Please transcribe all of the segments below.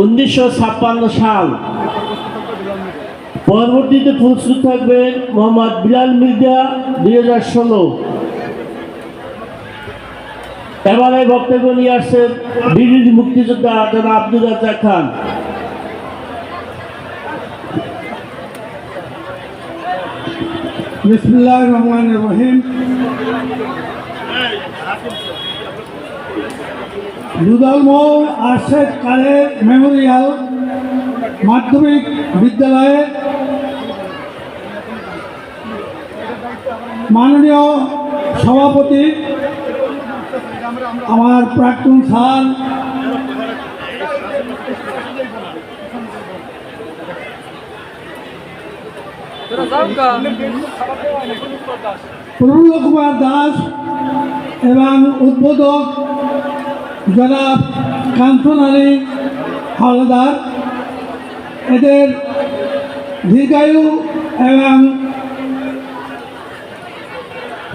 উনিশশো ছাপ্পান্ন সাল। পরবর্তীতে প্রস্তুত থাকবেন মোহাম্মদ বিলাল মির্জা দুই হাজার ষোলো। এবারে বক্তব্য নিয়ে আসছেন বিরোধী মুক্তিযোদ্ধা জনাব আব্দুল রাজ্জাক খান। বিসমুল্লাহ রহমান রহিম। দুদলমৌ আর্শেদ কালের মেমোরিয়াল মাধ্যমিক বিদ্যালয়ে মাননীয় সভাপতি আমার প্রাক্তন স্যার প্রফুল্ল কুমার দাস এবং উদ্বোধক জনাব কাঞ্চন আলী হাওলাদার, এদের দীর্ঘায়ু এবং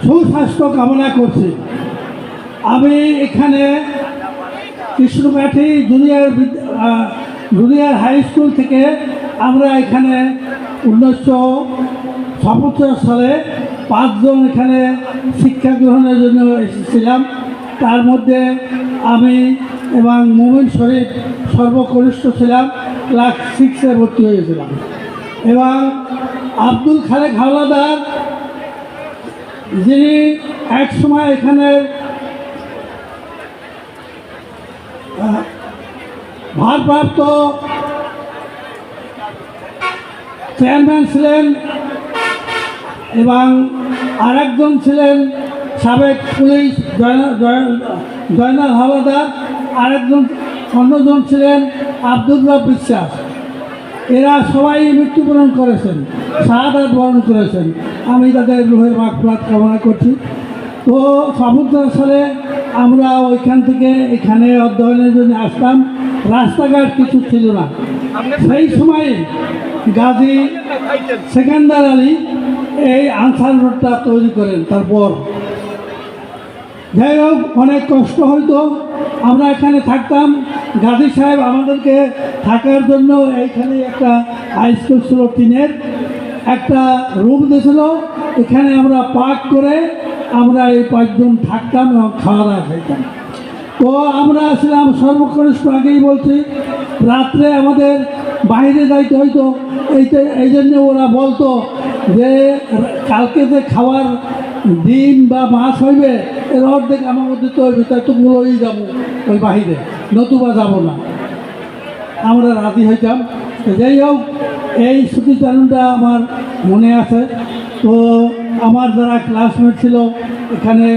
সুস্বাস্থ্য কামনা করছি। আমি এখানে Krishnakathi junior junior high school থেকে আমরা এখানে উনিশশো সপচার সালে পাঁচজন এখানে শিক্ষা গ্রহণের জন্য এসেছিলাম। তার মধ্যে আমি এবং মোমিন শরীফ সর্বকনিষ্ঠ ছিলাম ক্লাস সিক্সে ভর্তি হয়েছিলাম। এবং আব্দুল খালেক হাওলাদার, যিনি এক সময় এখানে ভারপ্রাপ্ত চেয়ারম্যান ছিলেন এবং আরেকজন ছিলেন সাবেক পুলিশ জয়নাল হাওলাদার, আরেকজন অন্যজন ছিলেন আব্দুল্লাহ বিশ্বাস। এরা সবাই মৃত্যুবরণ করেছেন, শাহাদাত বরণ করেছেন। আমি তাদের রুহের মাগফিরাত কামনা করছি। তো সমুদ্র সালে আমরা ওইখান থেকে এখানে অধ্যয়নের জন্য আসতাম। রাস্তাঘাট কিছু ছিল না। সেই সময়ে গাজী সেকেন্দার আলী এই আনসার রোডটা তৈরি করেন তারপর। যাই হোক, অনেক কষ্ট হইতো। আমরা এখানে থাকতাম। গাজী সাহেব আমাদেরকে থাকার জন্য এইখানে একটা হাই স্কুল ছিল টিনের। একটা রুম দিয়েছিল। এখানে আমরা পাক করে আমরা এই পাঁচজন থাকতাম এবং খাওয়া দাওয়া খাইতাম। তো আমরা ছিলাম সর্বকনিষ্ঠ আগেই বলছি, রাত্রে আমাদের বাইরে যাইতে হইতো। এইতে, এই জন্য ওরা বলতো যে, কালকে যে খাওয়ার ডিম বা মাছ হইবে এর অর্ধেক আমার মধ্যে তো তাই তো মূলই যাব, ওই বাহিরে। নতুবা যাব না। আমরা রাজি হইতাম। যাই হোক, এই স্মৃতিচারণটা আমার মনে আছে। তো আমার যারা ক্লাসমেট ছিল, এখানে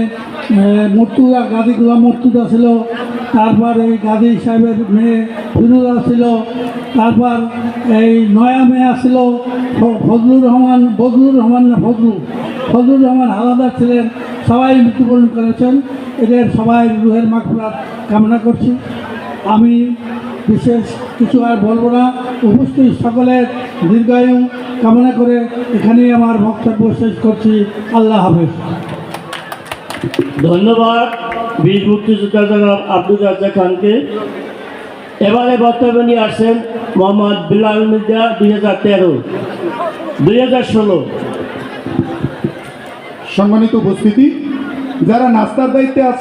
মর্তুদা গাজী গুলাম মর্তুদা ছিল তারপর এই গাজী সাহেবের মেয়ে ফিরুজা ছিল তারপর এই নয়া মেয়া ছিল ফজলুর রহমান, বজলুর রহমান না ফজলু? ফজলুর রহমান হালাদার ছিলেন, সবাই মৃত্যুবরণ করেছেন। এদের সবাই রুহের মাকফরাত কামনা করছি। আমি বিশেষ কিছু আর বলব না। উপস্থিত সকলের দীর্ঘায়ু কামনা করে এখানেই আমার বক্তব্য শেষ করছি। আল্লাহ হাফেজ। ধন্যবাদ বীর মুক্তিযোদ্ধা জনাব আব্দুল রাজা খানকে। এবারে বক্তব্য নিয়ে আসেন মোহাম্মদ বিলাল মির্জা দুই হাজার তেরো, দুই হাজার ষোলো। সম্মানিত উপস্থিতি, যারা নাস্তার দায়িত্বে আছে